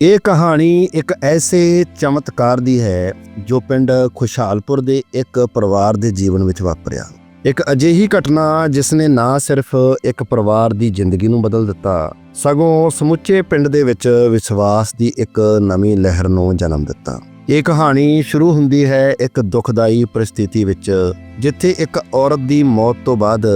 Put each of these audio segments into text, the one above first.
ਇਹ ਕਹਾਣੀ ਇੱਕ ਐਸੇ ਚਮਤਕਾਰ ਦੀ ਹੈ ਜੋ ਪਿੰਡ ਖੁਸ਼ਹਾਲਪੁਰ ਦੇ ਇੱਕ ਪਰਿਵਾਰ ਦੇ ਜੀਵਨ ਵਿੱਚ ਵਾਪਰਿਆ। ਇੱਕ ਅਜਿਹੀ ਘਟਨਾ ਜਿਸ ਨੇ ਨਾ ਸਿਰਫ ਇੱਕ ਪਰਿਵਾਰ ਦੀ ਜ਼ਿੰਦਗੀ ਨੂੰ ਬਦਲ ਦਿੱਤਾ, ਸਗੋਂ ਸਮੁੱਚੇ ਪਿੰਡ ਦੇ ਵਿੱਚ ਵਿਸ਼ਵਾਸ ਦੀ ਇੱਕ ਨਵੀਂ ਲਹਿਰ ਨੂੰ ਜਨਮ ਦਿੱਤਾ। ਇਹ ਕਹਾਣੀ ਸ਼ੁਰੂ ਹੁੰਦੀ ਹੈ ਇੱਕ ਦੁਖਦਾਈ ਪਰਿਸਥਿਤੀ ਵਿੱਚ, ਜਿੱਥੇ ਇੱਕ ਔਰਤ ਦੀ ਮੌਤ ਤੋਂ ਬਾਅਦ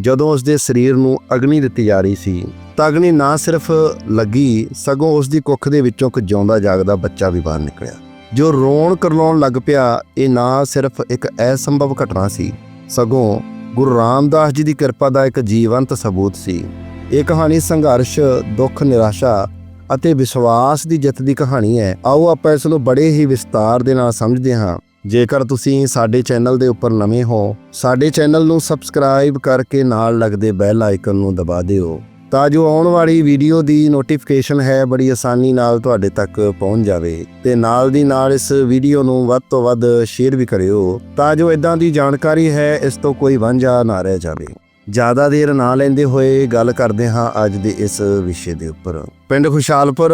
ਜਦੋਂ ਉਸ ਦੇ ਸਰੀਰ ਨੂੰ ਅਗਨੀ ਦਿੱਤੀ ਜਾ ਰਹੀ ਸੀ, ਤਾਂ ਅਗਨੀ ਨਾ ਸਿਰਫ ਲੱਗੀ, ਸਗੋਂ ਉਸ ਦੀ ਕੁੱਖ ਦੇ ਵਿੱਚੋਂ ਇੱਕ ਜਿਉਂਦਾ ਜਾਗਦਾ ਬੱਚਾ ਵੀ ਬਾਹਰ ਨਿਕਲਿਆ। ਜੋ ਰੋਣ ਕਰਲਾਉਣ ਲੱਗ ਪਿਆ, ਇਹ ਨਾ ਸਿਰਫ ਇੱਕ ਅਸੰਭਵ ਘਟਨਾ ਸੀ, ਸਗੋਂ ਗੁਰੂ ਰਾਮਦਾਸ ਜੀ ਦੀ ਕਿਰਪਾ ਦਾ ਇੱਕ ਜੀਵੰਤ ਸਬੂਤ ਸੀ। ਇਹ ਕਹਾਣੀ ਸੰਘਰਸ਼, ਦੁੱਖ, ਨਿਰਾਸ਼ਾ ਅਤੇ ਵਿਸ਼ਵਾਸ ਦੀ ਜਿੱਤ ਦੀ ਕਹਾਣੀ ਹੈ। ਆਓ ਆਪਾਂ ਇਸ ਨੂੰ ਬੜੇ ਹੀ ਵਿਸਤਾਰ ਦੇ ਨਾਲ ਸਮਝਦੇ ਹਾਂ। ਜੇਕਰ ਤੁਸੀਂ ਸਾਡੇ ਚੈਨਲ ਦੇ ਉੱਪਰ ਨਵੇਂ ਹੋ, ਸਾਡੇ ਚੈਨਲ ਨੂੰ ਸਬਸਕ੍ਰਾਈਬ ਕਰਕੇ ਨਾਲ ਲੱਗਦੇ ਬੈਲ ਆਈਕਨ ਨੂੰ ਦਬਾ ਦਿਓ। ਤਾਂ ਜੋ ਆਉਣ ਵਾਲੀ ਵੀਡੀਓ ਦੀ ਨੋਟੀਫਿਕੇਸ਼ਨ ਹੈ, ਬੜੀ ਆਸਾਨੀ ਨਾਲ ਤੁਹਾਡੇ ਤੱਕ ਪਹੁੰਚ ਜਾਵੇ। ਤੇ ਨਾਲ ਦੀ ਨਾਲ ਇਸ ਵੀਡੀਓ ਨੂੰ ਵੱਧ ਤੋਂ ਵੱਧ ਸ਼ੇਅਰ ਵੀ ਕਰਿਓ। ਤਾਂ ਜੋ ਇਦਾਂ ਦੀ ਜਾਣਕਾਰੀ ਹੈ, ਇਸ ਤੋਂ ਕੋਈ ਵਾਂਝਾ ਨਾ ਰਹਿ ਜਾਵੇ। ਜ਼ਿਆਦਾ ਦੇਰ ਨਾ ਲੈਂਦੇ ਹੋਏ ਗੱਲ ਕਰਦੇ ਹਾਂ ਅੱਜ ਦੇ ਇਸ ਵਿਸ਼ੇ ਦੇ ਉੱਪਰ। ਪਿੰਡ ਖੁਸ਼ਹਾਲਪੁਰ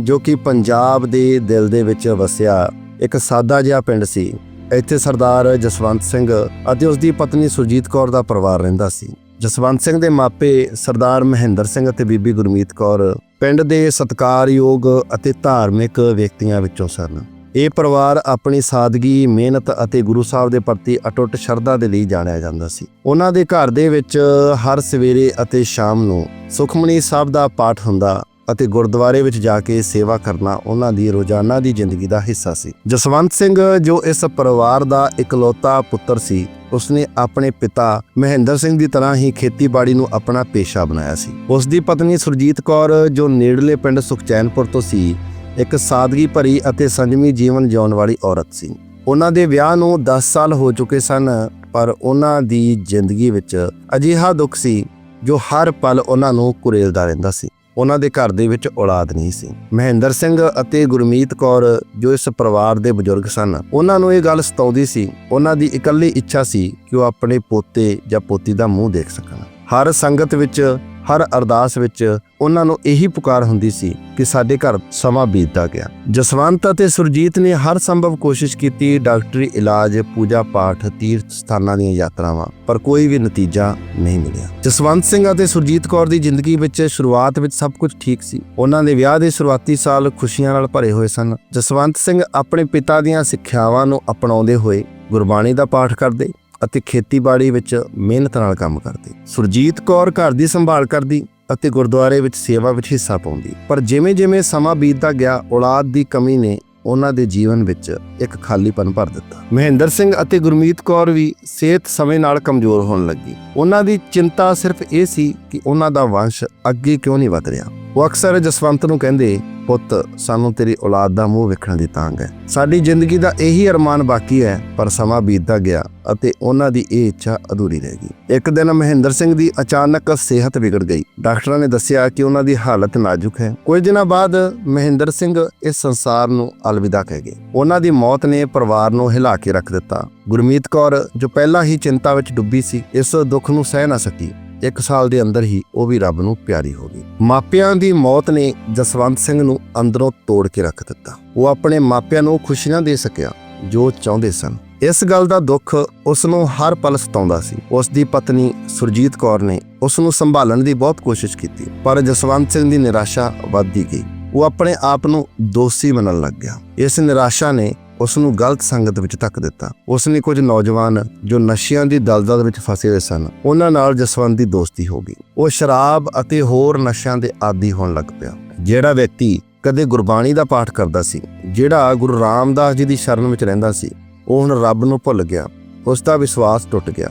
ਜੋ ਕਿ ਪੰਜਾਬ ਦੇ ਦਿਲ ਦੇ ਵਿੱਚ ਵਸਿਆ ਇੱਕ ਸਾਦਾ ਜਿਹਾ ਪਿੰਡ ਸੀ, ਇੱਥੇ ਸਰਦਾਰ ਜਸਵੰਤ ਸਿੰਘ ਅਤੇ ਉਸ ਦੀ ਪਤਨੀ ਸੁਰਜੀਤ ਕੌਰ ਦਾ ਪਰਿਵਾਰ ਰਹਿੰਦਾ ਸੀ। ਜਸਵੰਤ ਸਿੰਘ ਦੇ ਮਾਪੇ ਸਰਦਾਰ ਮਹਿੰਦਰ ਸਿੰਘ ਅਤੇ ਬੀਬੀ ਗੁਰਮੀਤ ਕੌਰ ਪਿੰਡ ਦੇ ਸਤਿਕਾਰਯੋਗ ਅਤੇ ਧਾਰਮਿਕ ਵਿਅਕਤੀਆਂ ਵਿੱਚੋਂ ਸਨ। ਇਹ ਪਰਿਵਾਰ ਆਪਣੀ ਸਾਦਗੀ, ਮਿਹਨਤ ਅਤੇ ਗੁਰੂ ਸਾਹਿਬ ਦੇ ਪ੍ਰਤੀ ਅਟੁੱਟ ਸ਼ਰਧਾ ਦੇ ਲਈ ਜਾਣਿਆ ਜਾਂਦਾ ਸੀ। ਉਹਨਾਂ ਦੇ ਘਰ ਦੇ ਵਿੱਚ ਹਰ ਸਵੇਰੇ ਅਤੇ ਸ਼ਾਮ ਨੂੰ ਸੁਖਮਨੀ ਸਾਹਿਬ ਦਾ ਪਾਠ ਹੁੰਦਾ ਅਤੇ ਗੁਰਦੁਆਰੇ ਵਿੱਚ ਜਾ ਕੇ ਸੇਵਾ ਕਰਨਾ ਉਹਨਾਂ ਦੀ ਰੋਜ਼ਾਨਾ ਦੀ ਜ਼ਿੰਦਗੀ ਦਾ ਹਿੱਸਾ ਸੀ। ਜਸਵੰਤ ਸਿੰਘ, ਜੋ ਇਸ ਪਰਿਵਾਰ ਦਾ ਇਕਲੌਤਾ ਪੁੱਤਰ ਸੀ, ਉਸਨੇ ਆਪਣੇ ਪਿਤਾ ਮਹਿੰਦਰ ਸਿੰਘ ਦੀ ਤਰ੍ਹਾਂ ਹੀ ਖੇਤੀਬਾੜੀ ਨੂੰ ਆਪਣਾ ਪੇਸ਼ਾ ਬਣਾਇਆ ਸੀ। ਉਸ ਦੀ ਪਤਨੀ ਸੁਰਜੀਤ ਕੌਰ, ਜੋ ਨੇੜਲੇ ਪਿੰਡ ਸੁਖਚੈਨਪੁਰ ਤੋਂ ਸੀ ਇੱਕ ਸਾਦਗੀ ਭਰੀ ਅਤੇ ਸੰਜਮੀ ਜੀਵਨ ਜਿਉਣ ਵਾਲੀ ਔਰਤ ਸੀ। ਉਹਨਾਂ ਦੇ ਵਿਆਹ ਨੂੰ 10 ਸਾਲ ਹੋ ਚੁੱਕੇ ਸਨ, ਪਰ ਉਹਨਾਂ ਦੀ ਜ਼ਿੰਦਗੀ ਵਿੱਚ ਅਜਿਹਾ ਦੁੱਖ ਸੀ ਜੋ ਹਰ ਪਲ ਉਹਨਾਂ ਨੂੰ ਕੁਰੇਲਦਾ ਰਹਿੰਦਾ ਸੀ। ਉਹਨਾਂ ਦੇ ਘਰ ਦੇ ਵਿੱਚ ਔਲਾਦ ਨਹੀਂ ਸੀ। ਮਹਿੰਦਰ ਸਿੰਘ ਅਤੇ ਗੁਰਮੀਤ ਕੌਰ, ਜੋ ਇਸ ਪਰਿਵਾਰ ਦੇ ਬਜ਼ੁਰਗ ਸਨ, ਉਹਨਾਂ ਨੂੰ ਇਹ ਗੱਲ ਸਤਾਉਂਦੀ ਸੀ, ਉਹਨਾਂ ਦੀ ਇਕੱਲੀ ਇੱਛਾ ਸੀ ਕਿ ਉਹ ਆਪਣੇ ਪੋਤੇ ਜਾਂ ਪੋਤੀ ਦਾ ਮੂੰਹ ਦੇਖ ਸਕਣ। ਹਰ ਸੰਗਤ ਵਿੱਚ ਹਰ ਅਰਦਾਸ ਵਿੱਚ ਉਹਨਾਂ ਨੂੰ ਇਹੀ ਪੁਕਾਰ ਹੁੰਦੀ ਸੀ ਕਿ ਸਾਡੇ ਘਰ ਸਮਾਂ ਬੀਤਦਾ ਗਿਆ। ਜਸਵੰਤ ਅਤੇ ਸੁਰਜੀਤ ਨੇ ਹਰ ਸੰਭਵ ਕੋਸ਼ਿਸ਼ ਕੀਤੀ ਡਾਕਟਰੀ ਇਲਾਜ, ਪੂਜਾ ਪਾਠ, ਤੀਰਥ ਸਥਾਨਾਂ ਦੀਆਂ ਯਾਤਰਾਵਾਂ, ਪਰ ਕੋਈ ਵੀ ਨਤੀਜਾ ਨਹੀਂ ਮਿਲਿਆ। ਜਸਵੰਤ ਸਿੰਘ ਅਤੇ ਸੁਰਜੀਤ ਕੌਰ ਦੀ ਜ਼ਿੰਦਗੀ ਵਿੱਚ ਸ਼ੁਰੂਆਤ ਵਿੱਚ ਸਭ ਕੁਝ ਠੀਕ ਸੀ। ਉਹਨਾਂ ਦੇ ਵਿਆਹ ਦੇ ਸ਼ੁਰੂਆਤੀ ਸਾਲ ਖੁਸ਼ੀਆਂ ਨਾਲ ਭਰੇ ਹੋਏ ਸਨ। ਜਸਵੰਤ ਸਿੰਘ ਆਪਣੇ ਪਿਤਾ ਦੀਆਂ ਸਿੱਖਿਆਵਾਂ ਨੂੰ ਅਪਣਾਉਂਦੇ ਹੋਏ ਗੁਰਬਾਣੀ ਦਾ ਪਾਠ ਕਰਦੇ ਅਤੇ ਖੇਤੀਬਾੜੀ ਵਿੱਚ ਮਿਹਨਤ ਨਾਲ ਕੰਮ ਕਰਦੀ। ਸੁਰਜੀਤ ਕੌਰ ਘਰ ਦੀ ਸੰਭਾਲ ਕਰਦੀ ਅਤੇ ਗੁਰਦੁਆਰੇ ਵਿੱਚ ਸੇਵਾ ਵਿੱਚ ਹਿੱਸਾ ਪਾਉਂਦੀ। ਪਰ ਜਿਵੇਂ-ਜਿਵੇਂ ਸਮਾਂ ਬੀਤਦਾ ਗਿਆ, ਔਲਾਦ ਦੀ ਕਮੀ ਨੇ ਉਹਨਾਂ ਦੇ ਜੀਵਨ ਵਿੱਚ ਇੱਕ ਖਾਲੀਪਨ ਭਰ ਦਿੱਤਾ। ਮਹਿੰਦਰ ਸਿੰਘ ਅਤੇ ਗੁਰਮੀਤ ਕੌਰ ਵੀ ਸਿਹਤ ਸਮੇਂ ਨਾਲ ਕਮਜ਼ੋਰ ਹੋਣ ਲੱਗੀ। ਉਹਨਾਂ ਦੀ ਚਿੰਤਾ ਸਿਰਫ ਇਹ ਸੀ ਕਿ ਉਹਨਾਂ ਦਾ ਵੰਸ਼ ਅੱਗੇ ਕਿਉਂ ਨਹੀਂ ਵਧ ਰਿਹਾ। ਉਹ ਅਕਸਰ ਜਸਵੰਤ ਨੂੰ ਕਹਿੰਦੇ, ਪੁੱਤ, ਸਾਨੂੰ ਤੇਰੀ ਔਲਾਦ ਦਾ ਮੂੰਹ ਵੇਖਣ ਦੀ ਤਾਂਗ ਹੈ। ਸਾਡੀ ਜ਼ਿੰਦਗੀ ਦਾ ਇਹੀ ਅਰਮਾਨ ਬਾਕੀ ਹੈ, ਪਰ ਸਮਾਂ ਬੀਤਦਾ ਗਿਆ ਅਤੇ ਉਹਨਾਂ ਦੀ ਇਹ ਇੱਛਾ ਅਧੂਰੀ ਰਹਿ ਗਈ। ਇੱਕ ਦਿਨ ਮਹਿੰਦਰ ਸਿੰਘ ਦੀ ਅਚਾਨਕ ਸਿਹਤ ਵਿਗੜ ਗਈ। ਡਾਕਟਰਾਂ ਨੇ ਦੱਸਿਆ ਕਿ ਉਹਨਾਂ ਦੀ ਹਾਲਤ ਨਾਜ਼ੁਕ ਹੈ। ਕੁਝ ਦਿਨਾਂ ਬਾਅਦ ਮਹਿੰਦਰ ਸਿੰਘ ਇਸ ਸੰਸਾਰ ਨੂੰ ਅਲਵਿਦਾ ਕਹਿ ਗਏ। ਉਹਨਾਂ ਦੀ ਮੌਤ ਨੇ ਪਰਿਵਾਰ ਨੂੰ ਹਿਲਾ ਕੇ ਰੱਖ ਦਿੱਤਾ। ਗੁਰਮੀਤ ਕੌਰ, ਜੋ ਪਹਿਲਾਂ ਹੀ ਚਿੰਤਾ ਵਿੱਚ ਡੁੱਬੀ ਸੀ, ਇਸ ਦੁੱਖ ਨੂੰ ਸਹਿ ਨਾ ਸਕੀ। ਇੱਕ ਸਾਲ ਦੇ ਅੰਦਰ ਹੀ ਉਹ ਵੀ ਰੱਬ ਨੂੰ ਪਿਆਰੀ ਹੋ ਗਈ। ਮਾਪਿਆਂ ਦੀ ਮੌਤ ਨੇ ਜਸਵੰਤ ਸਿੰਘ ਨੂੰ ਅੰਦਰੋਂ ਤੋੜ ਕੇ ਰੱਖ ਦਿੱਤਾ। ਉਹ ਆਪਣੇ ਮਾਪਿਆਂ ਨੂੰ ਖੁਸ਼ੀਆਂ ਦੇ ਸਕਿਆ, ਜੋ ਚਾਹੁੰਦੇ ਸਨ। ਇਸ ਗੱਲ ਦਾ ਦੁੱਖ ਉਸ ਨੂੰ ਹਰ ਪਲ ਸਤਾਉਂਦਾ ਸੀ। ਉਸ ਦੀ ਪਤਨੀ ਸੁਰਜੀਤ ਕੌਰ ਨੇ ਉਸ ਨੂੰ ਸੰਭਾਲਣ ਦੀ ਬਹੁਤ ਕੋਸ਼ਿਸ਼ ਕੀਤੀ, ਪਰ ਜਸਵੰਤ ਸਿੰਘ ਦੀ ਨਿਰਾਸ਼ਾ ਵੱਧਦੀ ਗਈ। ਉਹ ਆਪਣੇ ਆਪ ਨੂੰ ਦੋਸ਼ੀ ਮੰਨਣ ਲੱਗ ਗਿਆ। ਇਸ ਨਿਰਾਸ਼ਾ ਨੇ ਉਸ ਨੂੰ ਗਲਤ ਸੰਗਤ ਵਿੱਚ ਧੱਕ ਦਿੱਤਾ। ਉਸ ਨੇ ਕੁਝ ਨੌਜਵਾਨ ਜੋ ਨਸ਼ਿਆਂ ਦੀ ਦਲਦਲ ਵਿੱਚ ਫਸੇ ਹੋਏ ਸਨ, ਉਹਨਾਂ ਨਾਲ ਜਸਵੰਤ ਦੀ ਦੋਸਤੀ ਹੋ ਗਈ। ਉਹ ਸ਼ਰਾਬ ਅਤੇ ਹੋਰ ਨਸ਼ਿਆਂ ਦੇ ਆਦੀ ਹੋਣ ਲੱਗ ਪਿਆ। ਜਿਹੜਾ ਵਿਅਕਤੀ ਕਦੇ ਗੁਰਬਾਣੀ ਦਾ ਪਾਠ ਕਰਦਾ ਸੀ, ਜਿਹੜਾ ਗੁਰੂ ਰਾਮਦਾਸ ਜੀ ਦੀ ਸ਼ਰਨ ਵਿੱਚ ਰਹਿੰਦਾ ਸੀ, ਉਹ ਹੁਣ ਰੱਬ ਨੂੰ ਭੁੱਲ ਗਿਆ, ਉਸ ਦਾ ਵਿਸ਼ਵਾਸ ਟੁੱਟ ਗਿਆ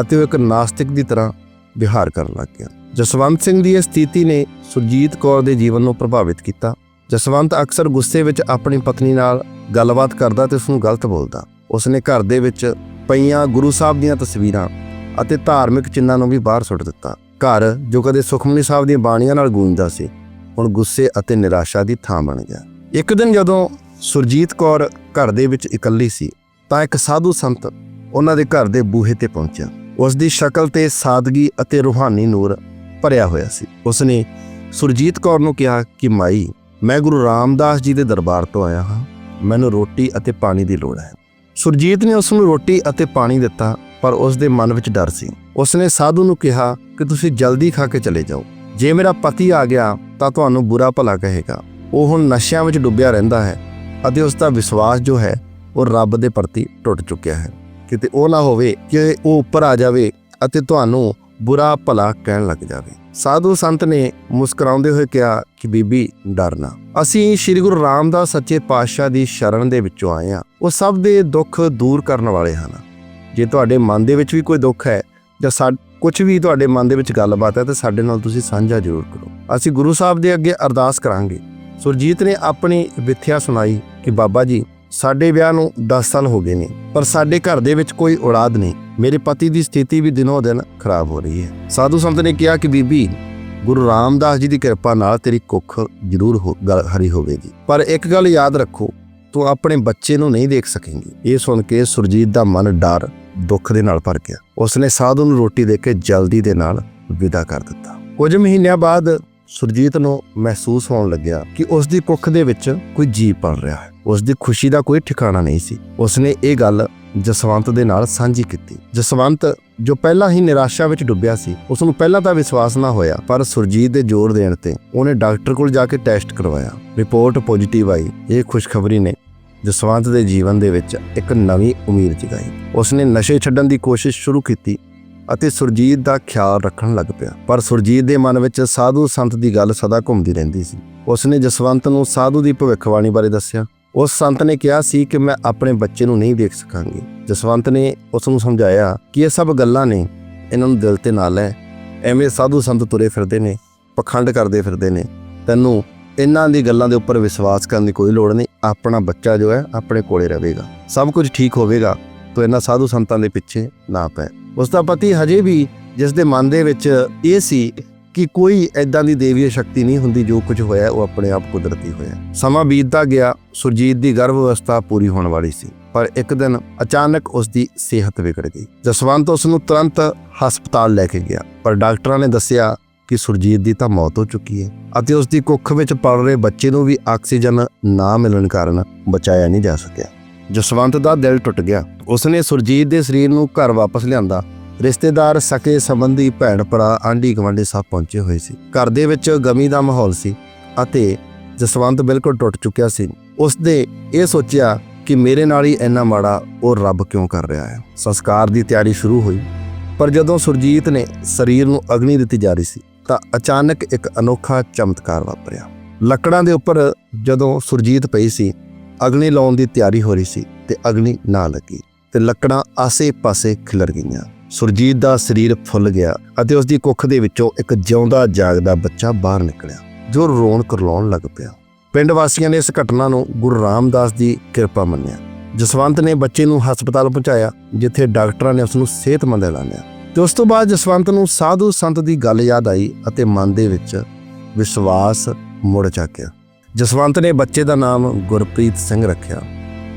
ਅਤੇ ਉਹ ਇੱਕ ਨਾਸਤਿਕ ਦੀ ਤਰ੍ਹਾਂ ਵਿਹਾਰ ਕਰਨ ਲੱਗ ਗਿਆ। ਜਸਵੰਤ ਸਿੰਘ ਦੀ ਇਹ ਸਥਿਤੀ ਨੇ ਸੁਰਜੀਤ ਕੌਰ ਦੇ ਜੀਵਨ ਨੂੰ ਪ੍ਰਭਾਵਿਤ ਕੀਤਾ। ਜਸਵੰਤ ਅਕਸਰ ਗੁੱਸੇ ਵਿੱਚ ਆਪਣੀ ਪਤਨੀ ਨਾਲ ਗੱਲਬਾਤ ਕਰਦਾ ਤੇ ਉਸ ਨੂੰ ਗਲਤ ਬੋਲਦਾ। ਉਸਨੇ ਘਰ ਦੇ ਵਿੱਚ ਪਈਆਂ ਗੁਰੂ ਸਾਹਿਬ ਦੀਆਂ ਤਸਵੀਰਾਂ ਅਤੇ ਧਾਰਮਿਕ ਚਿੰਨ੍ਹਾਂ ਨੂੰ ਵੀ ਬਾਹਰ ਸੁੱਟ ਦਿੱਤਾ। ਘਰ, ਜੋ ਕਦੇ ਸੁਖਮਨੀ ਸਾਹਿਬ ਦੀਆਂ ਬਾਣੀਆਂ ਨਾਲ ਗੂੰਜਦਾ ਸੀ, ਹੁਣ ਗੁੱਸੇ ਅਤੇ ਨਿਰਾਸ਼ਾ ਦੀ ਥਾਂ ਬਣ ਗਿਆ। ਇੱਕ ਦਿਨ ਜਦੋਂ ਸੁਰਜੀਤ ਕੌਰ ਘਰ ਦੇ ਵਿੱਚ ਇਕੱਲੀ ਸੀ, ਤਾਂ ਇੱਕ ਸਾਧੂ ਸੰਤ ਉਹਨਾਂ ਦੇ ਘਰ ਦੇ ਬੂਹੇ ਤੇ ਪਹੁੰਚਿਆ। ਉਸ ਦੀ ਸ਼ਕਲ ਤੇ ਸਾਦਗੀ ਅਤੇ ਰੂਹਾਨੀ ਨੂਰ ਭਰਿਆ ਹੋਇਆ ਸੀ। ਉਸਨੇ ਸੁਰਜੀਤ ਕੌਰ ਨੂੰ ਕਿਹਾ ਕਿ, ਮਾਈ ਮੈਂ ਗੁਰੂ ਰਾਮਦਾਸ ਜੀ ਦੇ ਦਰਬਾਰ ਤੋਂ ਆਇਆ ਹਾਂ। ਮੈਨੂੰ ਰੋਟੀ ਅਤੇ ਪਾਣੀ ਦੀ ਲੋੜ ਹੈ। ਸੁਰਜੀਤ ਨੇ ਉਸ ਨੂੰ ਰੋਟੀ ਅਤੇ ਪਾਣੀ ਦਿੱਤਾ, ਪਰ ਉਸ ਦੇ ਮਨ ਵਿੱਚ ਡਰ ਸੀ। ਉਸ ਨੇ ਸਾਧੂ ਨੂੰ ਕਿਹਾ ਕਿ ਤੁਸੀਂ ਜਲਦੀ ਖਾ ਕੇ ਚਲੇ ਜਾਓ। ਜੇ ਮੇਰਾ ਪਤੀ ਆ ਗਿਆ, ਤਾਂ ਤੁਹਾਨੂੰ ਬੁਰਾ ਭਲਾ ਕਹੇਗਾ। ਉਹ ਹੁਣ ਨਸ਼ਿਆਂ ਵਿੱਚ ਡੁੱਬਿਆ ਰਹਿੰਦਾ ਹੈ ਅਤੇ ਉਸ ਦਾ ਵਿਸ਼ਵਾਸ ਜੋ ਹੈ, ਉਹ ਰੱਬ ਦੇ ਪ੍ਰਤੀ ਟੁੱਟ ਚੁੱਕਿਆ ਹੈ। ਕਿਤੇ ਉਹ ਨਾ ਹੋਵੇ ਕਿ ਉਹ ਉੱਪਰ ਆ ਜਾਵੇ ਅਤੇ ਤੁਹਾਨੂੰ ਬੁਰਾ ਭਲਾ ਕਹਿਣ ਲੱਗ ਜਾਵੇ। ਸਾਧੂ ਸੰਤ ਨੇ ਮੁਸਕਰਾਉਂਦੇ ਹੋਏ ਕਿਹਾ ਕਿ ਬੀਬੀ ਡਰਨਾ ਅਸੀਂ ਸ੍ਰੀ ਗੁਰੂ ਰਾਮਦਾਸ ਸੱਚੇ ਪਾਤਸ਼ਾਹ ਦੀ ਸ਼ਰਨ ਦੇ ਵਿੱਚੋਂ ਆਏ ਹਾਂ। ਉਹ ਸਭ ਦੇ ਦੁੱਖ ਦੂਰ ਕਰਨ ਵਾਲੇ ਹਨ। ਜੇ ਤੁਹਾਡੇ ਮਨ ਦੇ ਵਿੱਚ ਵੀ ਕੋਈ ਦੁੱਖ ਹੈ ਜਾਂ ਸਾ ਕੁਝ ਵੀ ਤੁਹਾਡੇ ਮਨ ਦੇ ਵਿੱਚ ਗੱਲਬਾਤ ਹੈ, ਤਾਂ ਸਾਡੇ ਨਾਲ ਤੁਸੀਂ ਸਾਂਝਾ ਜ਼ਰੂਰ ਕਰੋ। ਅਸੀਂ ਗੁਰੂ ਸਾਹਿਬ ਦੇ ਅੱਗੇ ਅਰਦਾਸ ਕਰਾਂਗੇ। ਸੁਰਜੀਤ ਨੇ ਆਪਣੀ ਵਿਥਿਆ ਸੁਣਾਈ ਕਿ ਬਾਬਾ ਜੀ ਸਾਡੇ ਵਿਆਹ ਨੂੰ 10 ਸਾਲ ਹੋ ਗਏ ਨੇ, ਪਰ ਸਾਡੇ ਘਰ ਦੇ ਵਿੱਚ ਕੋਈ ਔਲਾਦ ਨਹੀਂ। ਮੇਰੇ ਪਤੀ ਦੀ ਸਥਿਤੀ ਵੀ ਦਿਨੋ ਦਿਨ ਖਰਾਬ ਹੋ ਰਹੀ ਹੈ। ਸਾਧੂ ਸੰਤ ਨੇ ਕਿਹਾ ਕਿ ਬੀਬੀ, ਗੁਰੂ ਰਾਮਦਾਸ ਜੀ ਦੀ ਕਿਰਪਾ ਨਾਲ ਤੇਰੀ ਕੁੱਖ ਜ਼ਰੂਰ ਹੋ- ਗੱਲ ਹਰੀ ਹੋਵੇਗੀ। ਪਰ ਇੱਕ ਗੱਲ ਯਾਦ ਰੱਖੋ, ਤੂੰ ਆਪਣੇ ਬੱਚੇ ਨੂੰ ਨਹੀਂ ਦੇਖ ਸਕੇਂਗੀ। ਇਹ ਸੁਣ ਕੇ ਸੁਰਜੀਤ ਦਾ ਮਨ ਡਰ, ਦੁੱਖ ਦੇ ਨਾਲ ਭਰ ਗਿਆ। ਉਸਨੇ ਸਾਧੂ ਨੂੰ ਰੋਟੀ ਦੇ ਕੇ ਜਲਦੀ ਦੇ ਨਾਲ ਵਿਦਾ ਕਰ ਦਿੱਤਾ। ਕੁਝ ਮਹੀਨਿਆਂ ਬਾਅਦ ਸੁਰਜੀਤ ਨੂੰ ਮਹਿਸੂਸ ਹੋਣ ਲੱਗਿਆ ਕਿ ਉਸ ਦੀ ਕੁੱਖ ਦੇ ਵਿੱਚ ਕੋਈ ਜੀਵ ਪਲ ਰਿਹਾ ਹੈ। ਉਸ ਦੀ ਖੁਸ਼ੀ ਦਾ ਕੋਈ ਠਿਕਾਣਾ ਨਹੀਂ ਸੀ। ਉਸਨੇ ਇਹ ਗੱਲ ਜਸਵੰਤ ਦੇ ਨਾਲ ਸਾਂਝੀ ਕੀਤੀ। ਜਸਵੰਤ ਜੋ ਪਹਿਲਾਂ ਹੀ ਨਿਰਾਸ਼ਾ ਵਿੱਚ ਡੁੱਬਿਆ ਸੀ ਉਸ ਨੂੰ ਪਹਿਲਾਂ ਤਾਂ ਵਿਸ਼ਵਾਸ ਨਾ ਹੋਇਆ, ਪਰ ਸੁਰਜੀਤ ਦੇ ਜ਼ੋਰ ਦੇਣ ਤੇ ਉਹਨੇ ਡਾਕਟਰ ਕੋਲ ਜਾ ਕੇ ਟੈਸਟ ਕਰਵਾਇਆ। ਰਿਪੋਰਟ ਪੋਜ਼ਿਟਿਵ ਆਈ। ਇਹ ਖੁਸ਼ਖਬਰੀ ਨੇ ਜਸਵੰਤ ਦੇ ਜੀਵਨ ਦੇ ਵਿੱਚ ਇੱਕ ਨਵੀਂ ਉਮੀਦ ਜਗਾਈ। ਉਸਨੇ ਨਸ਼ੇ ਛੱਡਣ ਦੀ ਕੋਸ਼ਿਸ਼ ਸ਼ੁਰੂ ਕੀਤੀ ਅਤੇ ਸੁਰਜੀਤ ਦਾ ਖਿਆਲ ਰੱਖਣ ਲੱਗ ਪਿਆ। ਪਰ ਸੁਰਜੀਤ ਦੇ ਮਨ ਵਿੱਚ ਸਾਧੂ ਸੰਤ ਦੀ ਗੱਲ ਸਦਾ ਘੁੰਮਦੀ ਰਹਿੰਦੀ ਸੀ। ਉਸਨੇ ਜਸਵੰਤ ਨੂੰ ਸਾਧੂ ਦੀ ਭਵਿੱਖਬਾਣੀ ਬਾਰੇ ਦੱਸਿਆ। ਉਸ ਸੰਤ ਨੇ ਕਿਹਾ ਸੀ ਕਿ ਮੈਂ ਆਪਣੇ ਬੱਚੇ ਨੂੰ ਨਹੀਂ ਦੇਖ ਸਕਾਂਗੀ। ਜਸਵੰਤ ਨੇ ਉਸ ਨੂੰ ਸਮਝਾਇਆ ਕਿ ਇਹ ਸਭ ਗੱਲਾਂ ਨੇ। ਇਹਨਾਂ ਨੂੰ ਦਿਲ ਤੇ ਨਾ ਲੈ। ਐਵੇਂ ਸਾਧੂ ਸੰਤ ਤੁਰੇ ਫਿਰਦੇ ਨੇ, ਪਖੰਡ ਕਰਦੇ ਫਿਰਦੇ ਨੇ। ਤੈਨੂੰ ਇਹਨਾਂ ਦੀ ਗੱਲਾਂ ਦੇ ਉੱਪਰ ਵਿਸ਼ਵਾਸ ਕਰਨ ਦੀ ਕੋਈ ਲੋੜ ਨਹੀਂ। ਆਪਣਾ ਬੱਚਾ ਜੋ ਹੈ, ਆਪਣੇ ਕੋਲੇ ਰਹੇਗਾ। ਸਭ ਕੁਝ ਠੀਕ ਹੋਵੇਗਾ। ਤੂੰ ਇਹਨਾਂ ਸਾਧੂ ਸੰਤਾਂ ਦੇ ਪਿੱਛੇ ਨਾ ਪੈ। ਉਸ ਦਾ ਪਤੀ ਹਜੇ ਵੀ ਜਿਸ ਦੇ ਮਨ ਦੇ ਵਿੱਚ ਇਹ ਸੀ ਕਿ ਕੋਈ ਐਦਾਂ ਦੀ ਦੇਵੀ ਸ਼ਕਤੀ ਨਹੀਂ ਹੁੰਦੀ ਜੋ ਕੁਝ ਹੋਇਆ ਉਹ ਆਪਣੇ ਆਪ ਕੁਦਰਤੀ ਹੋਇਆ। ਸਮਾਂ ਬੀਤਦਾ ਗਿਆ, ਸੁਰਜੀਤ ਦੀ ਗਰਭ ਅਵਸਥਾ ਪੂਰੀ ਹੋਣ ਵਾਲੀ ਸੀ, ਪਰ ਇੱਕ ਦਿਨ ਅਚਾਨਕ ਉਸ ਦੀ ਸਿਹਤ ਵਿਗੜ ਗਈ। ਜਸਵੰਤ ਉਸ ਨੂੰ ਤੁਰੰਤ ਹਸਪਤਾਲ ਲੈ ਕੇ ਗਿਆ, ਪਰ ਡਾਕਟਰਾਂ ਨੇ ਦੱਸਿਆ ਕਿ ਸੁਰਜੀਤ ਦੀ ਤਾਂ ਮੌਤ ਹੋ ਚੁੱਕੀ ਹੈ ਅਤੇ ਉਸ ਦੀ ਕੁੱਖ ਵਿੱਚ ਪਲ ਰਹੇ ਬੱਚੇ ਨੂੰ ਵੀ ਆਕਸੀਜਨ ਨਾ ਮਿਲਣ ਕਾਰਨ ਬਚਾਇਆ ਨਹੀਂ ਜਾ ਸਕਿਆ। ਜਸਵੰਤ ਦਾ ਦਿਲ ਟੁੱਟ ਗਿਆ। ਉਸਨੇ ਸੁਰਜੀਤ ਦੇ ਸਰੀਰ ਨੂੰ ਘਰ ਵਾਪਸ ਲਿਆਂਦਾ। ਰਿਸ਼ਤੇਦਾਰ ਸਕੇ ਸੰਬੰਧੀ ਭੈਣ ਭਰਾ ਆਂਢੀ ਗੁਆਂਢੀ ਸਭ ਪਹੁੰਚੇ ਹੋਏ ਸੀ। ਘਰ ਦੇ ਵਿੱਚ ਗਮੀ ਦਾ ਮਾਹੌਲ ਸੀ ਅਤੇ ਜਸਵੰਤ ਬਿਲਕੁਲ ਟੁੱਟ ਚੁੱਕਿਆ ਸੀ। ਉਸਦੇ ਇਹ ਸੋਚਿਆ ਕਿ ਮੇਰੇ ਨਾਲ ਹੀ ਇੰਨਾ ਮਾੜਾ ਉਹ ਰੱਬ ਕਿਉਂ ਕਰ ਰਿਹਾ ਹੈ। ਸੰਸਕਾਰ ਦੀ ਤਿਆਰੀ ਸ਼ੁਰੂ ਹੋਈ। ਪਰ ਜਦੋਂ ਸੁਰਜੀਤ ਨੇ ਸਰੀਰ ਨੂੰ ਅਗਨੀ ਦਿੱਤੀ ਜਾ ਰਹੀ ਸੀ ਤਾਂ ਅਚਾਨਕ ਇੱਕ ਅਨੋਖਾ ਚਮਤਕਾਰ ਵਾਪਰਿਆ। ਲੱਕੜਾਂ ਦੇ ਉੱਪਰ ਜਦੋਂ ਸੁਰਜੀਤ ਪਈ ਸੀ ਅਗਨੀ ਲਾਉਣ ਦੀ ਤਿਆਰੀ ਹੋ ਰਹੀ ਸੀ ਤੇ ਅਗਨੀ ਨਾ ਲੱਗੀ ਤੇ ਲੱਕੜਾਂ ਆਸੇ-ਪਾਸੇ ਖਿਲਰ ਗਈਆਂ। ਸੁਰਜੀਤ ਦਾ ਸਰੀਰ ਫੁੱਲ ਗਿਆ ਅਤੇ ਉਸ ਦੀ ਕੁੱਖ ਦੇ ਵਿੱਚੋਂ ਇੱਕ ਜਿਉਂਦਾ ਜਾਗਦਾ ਬੱਚਾ ਬਾਹਰ ਨਿਕਲਿਆ, ਜੋ ਰੋਣ ਕਰਲਾਉਣ ਲੱਗ ਪਿਆ। ਪਿੰਡ ਵਾਸੀਆਂ ਨੇ ਇਸ ਘਟਨਾ ਨੂੰ ਗੁਰੂ ਰਾਮਦਾਸ ਦੀ ਕਿਰਪਾ ਮੰਨਿਆ। ਜਸਵੰਤ ਨੇ ਬੱਚੇ ਨੂੰ ਹਸਪਤਾਲ ਪਹੁੰਚਾਇਆ, ਜਿੱਥੇ ਡਾਕਟਰਾਂ ਨੇ ਉਸ ਨੂੰ ਸਿਹਤਮੰਦ ਐਲਾਨਿਆ। ਤੇ ਉਸ ਤੋਂ ਬਾਅਦ ਜਸਵੰਤ ਨੂੰ ਸਾਧੂ ਸੰਤ ਦੀ ਗੱਲ ਯਾਦ ਆਈ ਅਤੇ ਮਨ ਦੇ ਵਿੱਚ ਵਿਸ਼ਵਾਸ ਮੁੜ ਚੱਕਿਆ। ਜਸਵੰਤ ਨੇ ਬੱਚੇ ਦਾ ਨਾਮ ਗੁਰਪ੍ਰੀਤ ਸਿੰਘ ਰੱਖਿਆ,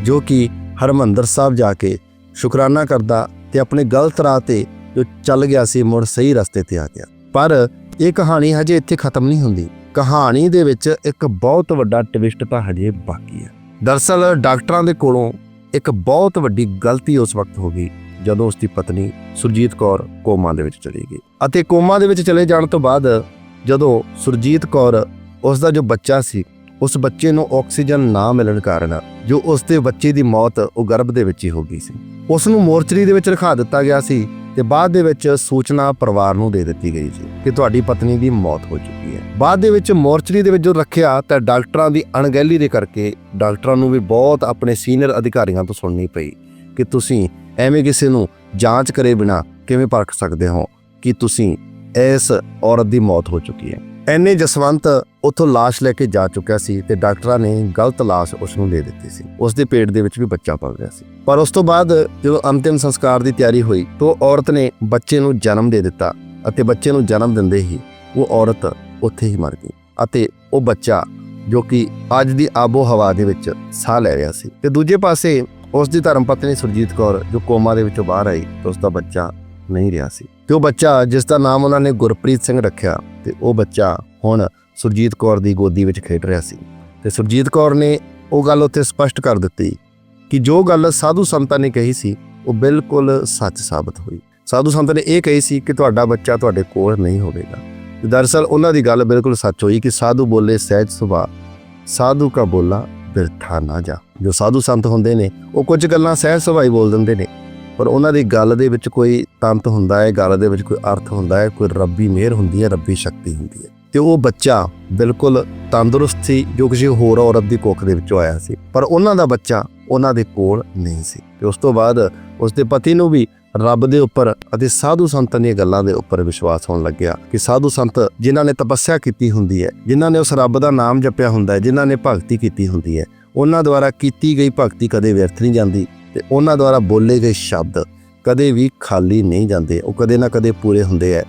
ਜੋ ਕਿ ਹਰਮੰਦਰ ਸਾਹਿਬ ਜਾ ਕੇ ਸ਼ੁਕਰਾਨਾ ਕਰਦਾ ਤੇ ਆਪਣੇ ਗਲਤ ਰਾਹ ਤੇ ਜੋ ਚੱਲ ਗਿਆ ਸੀ ਮੁੜ ਸਹੀ ਰਸਤੇ ਤੇ ਆ ਗਿਆ। ਪਰ ਇਹ ਕਹਾਣੀ ਹਜੇ ਇੱਥੇ ਖਤਮ ਨਹੀਂ ਹੁੰਦੀ। ਕਹਾਣੀ ਦੇ ਵਿੱਚ ਇੱਕ ਬਹੁਤ ਵੱਡਾ ਟਵਿਸਟ ਤਾਂ ਹਜੇ ਬਾਕੀ ਹੈ। ਦਰਸਲ ਡਾਕਟਰਾਂ ਦੇ ਕੋਲੋਂ ਇੱਕ ਬਹੁਤ ਵੱਡੀ ਗਲਤੀ ਉਸ ਵਕਤ ਹੋ ਗਈ, ਜਦੋਂ ਉਸ ਦੀ ਪਤਨੀ ਸੁਰਜੀਤ ਕੌਰ ਕੋਮਾ ਦੇ ਵਿੱਚ ਚਲੀ ਗਈ। ਅਤੇ ਕੋਮਾ ਦੇ ਵਿੱਚ ਚਲੇ ਜਾਣ ਤੋਂ ਬਾਅਦ ਜਦੋਂ ਸੁਰਜੀਤ ਕੌਰ ਉਸ ਦਾ ਜੋ ਬੱਚਾ ਸੀ ਉਸ ਬੱਚੇ ਨੂੰ ਆਕਸੀਜਨ ਨਾ ਮਿਲਣ ਕਾਰਨ ਜੋ ਉਸ ਦੇ ਬੱਚੇ ਦੀ ਮੌਤ ਉਹ ਗਰਭ ਦੇ ਵਿੱਚ ਹੀ ਹੋ ਗਈ ਸੀ। ਉਸ ਨੂੰ ਮੋਰਚਰੀ ਦੇ ਵਿੱਚ ਰਖਾ ਦਿੱਤਾ ਗਿਆ ਸੀ ਤੇ ਬਾਅਦ ਦੇ ਵਿੱਚ ਸੂਚਨਾ ਪਰਿਵਾਰ ਨੂੰ ਦੇ ਦਿੱਤੀ ਗਈ ਸੀ ਕਿ ਤੁਹਾਡੀ ਪਤਨੀ ਦੀ ਮੌਤ ਹੋ ਚੁੱਕੀ ਹੈ। ਬਾਅਦ ਦੇ ਵਿੱਚ ਮੋਰਚਰੀ ਦੇ ਵਿੱਚ ਜੋ ਰੱਖਿਆ ਤਾਂ ਡਾਕਟਰਾਂ ਦੀ ਅਣਗਹਿਲੀ ਦੇ ਕਰਕੇ ਡਾਕਟਰਾਂ ਨੂੰ ਵੀ ਬਹੁਤ ਆਪਣੇ ਸੀਨੀਅਰ ਅਧਿਕਾਰੀਆਂ ਤੋਂ ਸੁਣਨੀ ਪਈ ਕਿ ਤੁਸੀਂ ਐਵੇਂ ਕਿਸੇ ਨੂੰ ਜਾਂਚ ਕਰੇ ਬਿਨਾ ਕਿਵੇਂ ਪਰਖ ਸਕਦੇ ਹੋ ਕਿ ਤੁਸੀਂ ਇਸ ਔਰਤ ਦੀ ਮੌਤ ਹੋ ਚੁੱਕੀ ਹੈ। ਐਨੇ ਜਸਵੰਤ ਉਥੋਂ ਲਾਸ਼ ਲੈ ਕੇ ਜਾ ਚੁੱਕਿਆ ਸੀ ਤੇ ਡਾਕਟਰਾਂ ਨੇ ਗਲਤ ਲਾਸ਼ ਉਸ ਨੂੰ ਦੇ ਦਿੱਤੀ ਸੀ। ਉਸ ਦੇ ਪੇਟ ਦੇ ਵਿੱਚ ਵੀ ਬੱਚਾ ਪਲ ਰਿਹਾ ਸੀ। ਪਰ ਉਸ ਤੋਂ ਬਾਅਦ ਜਦੋਂ ਅੰਤਿਮ ਸੰਸਕਾਰ ਦੀ ਤਿਆਰੀ ਹੋਈ ਤਾਂ ਔਰਤ ਨੇ ਬੱਚੇ ਨੂੰ ਜਨਮ ਦੇ ਦਿੱਤਾ ਅਤੇ ਬੱਚੇ ਨੂੰ ਜਨਮ ਦਿੰਦੇ ਹੀ ਉਹ ਔਰਤ ਉੱਥੇ ਹੀ ਮਰ ਗਈ ਅਤੇ ਉਹ ਬੱਚਾ ਜੋ ਕਿ ਅੱਜ ਦੀ ਆਬੋ ਹਵਾ ਦੇ ਵਿੱਚ ਸਾਹ ਲੈ ਰਿਹਾ ਸੀ। ਤੇ ਦੂਜੇ ਪਾਸੇ ਉਸ ਦੀ ਧਰਮ ਪਤਨੀ ਸੁਰਜੀਤ ਕੌਰ ਜੋ ਕੋਮਾ ਦੇ ਵਿੱਚੋਂ ਬਾਹਰ ਆਈ ਤੇ ਉਸ ਦਾ ਬੱਚਾ ਨਹੀਂ ਰਿਹਾ ਸੀ। ਤੇ ਉਹ ਬੱਚਾ ਜਿਸ ਦਾ ਨਾਮ ਉਹਨਾਂ ਨੇ ਗੁਰਪ੍ਰੀਤ ਸਿੰਘ ਰੱਖਿਆ ਤੇ ਉਹ ਬੱਚਾ ਹੁਣ ਸੁਰਜੀਤ ਕੌਰ ਦੀ ਗੋਦੀ ਵਿੱਚ ਖੇਡ ਰਿਹਾ ਸੀ। ਤੇ ਸੁਰਜੀਤ ਕੌਰ ਨੇ ਉਹ ਗੱਲ ਉੱਥੇ ਸਪਸ਼ਟ ਕਰ ਦਿੱਤੀ ਕਿ ਜੋ ਗੱਲ ਸਾਧੂ ਸੰਤਾਂ ਨੇ ਕਹੀ ਸੀ, ਉਹ ਬਿਲਕੁਲ ਸੱਚ ਸਾਬਤ ਹੋਈ। ਸਾਧੂ ਸੰਤ ਨੇ ਇਹ ਕਹੀ ਸੀ ਕਿ ਤੁਹਾਡਾ ਬੱਚਾ ਤੁਹਾਡੇ ਕੋਲ ਨਹੀਂ ਹੋਵੇਗਾ। ਤੇ ਦਰਅਸਲ ਉਹਨਾਂ ਦੀ ਗੱਲ ਬਿਲਕੁਲ ਸੱਚ ਹੋਈ ਕਿ ਸਾਧੂ ਬੋਲੇ ਸਹਿਜ ਸੁਭਾ ਸਾਧੂ ਕਾ ਬੋਲਾ ਬਿਰਥਾ ਨਾ ਜਾ। ਜੋ ਸਾਧੂ ਸੰਤ ਹੁੰਦੇ ਨੇ, ਉਹ ਕੁਝ ਗੱਲਾਂ ਸਹਿਜ ਸੁਭਾਈ ਬੋਲ ਦਿੰਦੇ ਨੇ। ਪਰ ਉਹਨਾਂ ਦੀ ਗੱਲ ਦੇ ਵਿੱਚ ਕੋਈ ਤੰਤ ਹੁੰਦਾ ਹੈ, ਗੱਲ ਦੇ ਵਿੱਚ ਕੋਈ ਅਰਥ ਹੁੰਦਾ ਹੈ, ਕੋਈ ਰੱਬੀ ਮਿਹਰ ਹੁੰਦੀ ਹੈ, ਰੱਬੀ ਸ਼ਕਤੀ ਹੁੰਦੀ ਹੈ। ਤੇ ਉਹ ਬੱਚਾ ਬਿਲਕੁਲ ਤੰਦਰੁਸਤ ਸੀ, ਜੋ ਕਿਸੇ ਹੋਰ ਔਰਤ ਦੀ ਕੁੱਖ ਦੇ ਵਿੱਚੋਂ ਆਇਆ ਸੀ। ਪਰ ਉਹਨਾਂ ਦਾ ਬੱਚਾ ਉਹਨਾਂ ਦੇ ਕੋਲ ਨਹੀਂ ਸੀ। ਤੇ ਉਸ ਤੋਂ ਬਾਅਦ ਉਸ ਦੇ ਪਤੀ ਨੂੰ ਵੀ ਰੱਬ ਦੇ ਉੱਪਰ ਅਤੇ ਸਾਧੂ ਸੰਤਾਂ ਦੀਆਂ ਗੱਲਾਂ ਦੇ ਉੱਪਰ ਵਿਸ਼ਵਾਸ ਹੋਣ ਲੱਗਿਆ ਕਿ ਸਾਧੂ ਸੰਤ ਜਿਨ੍ਹਾਂ ਨੇ ਤਪੱਸਿਆ ਕੀਤੀ ਹੁੰਦੀ ਹੈ, ਜਿਨ੍ਹਾਂ ਨੇ ਉਸ ਰੱਬ ਦਾ ਨਾਮ ਜਪਿਆ ਹੁੰਦਾ ਹੈ, ਜਿਨ੍ਹਾਂ ਨੇ ਭਗਤੀ ਕੀਤੀ ਹੁੰਦੀ ਹੈ, ਉਹਨਾਂ ਦੁਆਰਾ ਕੀਤੀ ਗਈ ਭਗਤੀ ਕਦੇ ਵਿਅਰਥ ਨਹੀਂ ਜਾਂਦੀ। ਤੇ ਉਹਨਾਂ ਦੁਆਰਾ ਬੋਲੇ ਗਏ ਸ਼ਬਦ ਕਦੇ ਵੀ ਖਾਲੀ ਨਹੀਂ ਜਾਂਦੇ ਉਹ ਕਦੇ ਨਾ ਕਦੇ ਪੂਰੇ ਹੁੰਦੇ ਹੈ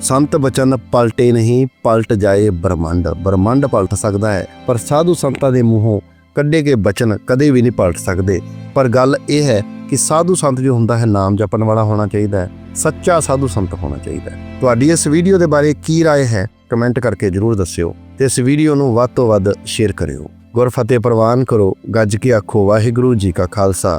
ਸੰਤ ਬਚਨ ਪਲਟੇ ਨਹੀਂ ਪਲਟ ਜਾਏ ਬ੍ਰਹਮੰਡ ਬ੍ਰਹਮੰਡ ਪਲਟ ਸਕਦਾ ਹੈ ਪਰ ਸਾਧੂ ਸੰਤਾਂ ਦੇ ਮੂੰਹੋਂ ਕੱਢੇ ਗਏ ਬਚਨ ਕਦੇ ਵੀ ਨਹੀਂ ਪਲਟ ਸਕਦੇ ਪਰ ਗੱਲ ਇਹ ਹੈ ਕਿ ਸਾਧੂ ਸੰਤ ਜੋ ਹੁੰਦਾ ਹੈ ਨਾਮ ਜਪਣ ਵਾਲਾ ਹੋਣਾ ਚਾਹੀਦਾ ਹੈ ਸੱਚਾ ਸਾਧੂ ਸੰਤ ਹੋਣਾ ਚਾਹੀਦਾ ਹੈ ਤੁਹਾਡੀ ਇਸ ਵੀਡੀਓ ਦੇ ਬਾਰੇ ਕੀ رائے ਹੈ ਕਮੈਂਟ ਕਰਕੇ ਜਰੂਰ ਦੱਸਿਓ ਤੇ ਇਸ ਵੀਡੀਓ ਨੂੰ ਵੱਧ ਤੋਂ ਵੱਧ ਸ਼ੇਅਰ ਕਰਿਓ ਗੁਰਫਤਿਹ ਪ੍ਰਵਾਨ ਕਰੋ ਗੱਜ ਕੇ ਆਖੋ ਵਾਹਿਗੁਰੂ ਜੀ ਕਾ ਖਾਲਸਾ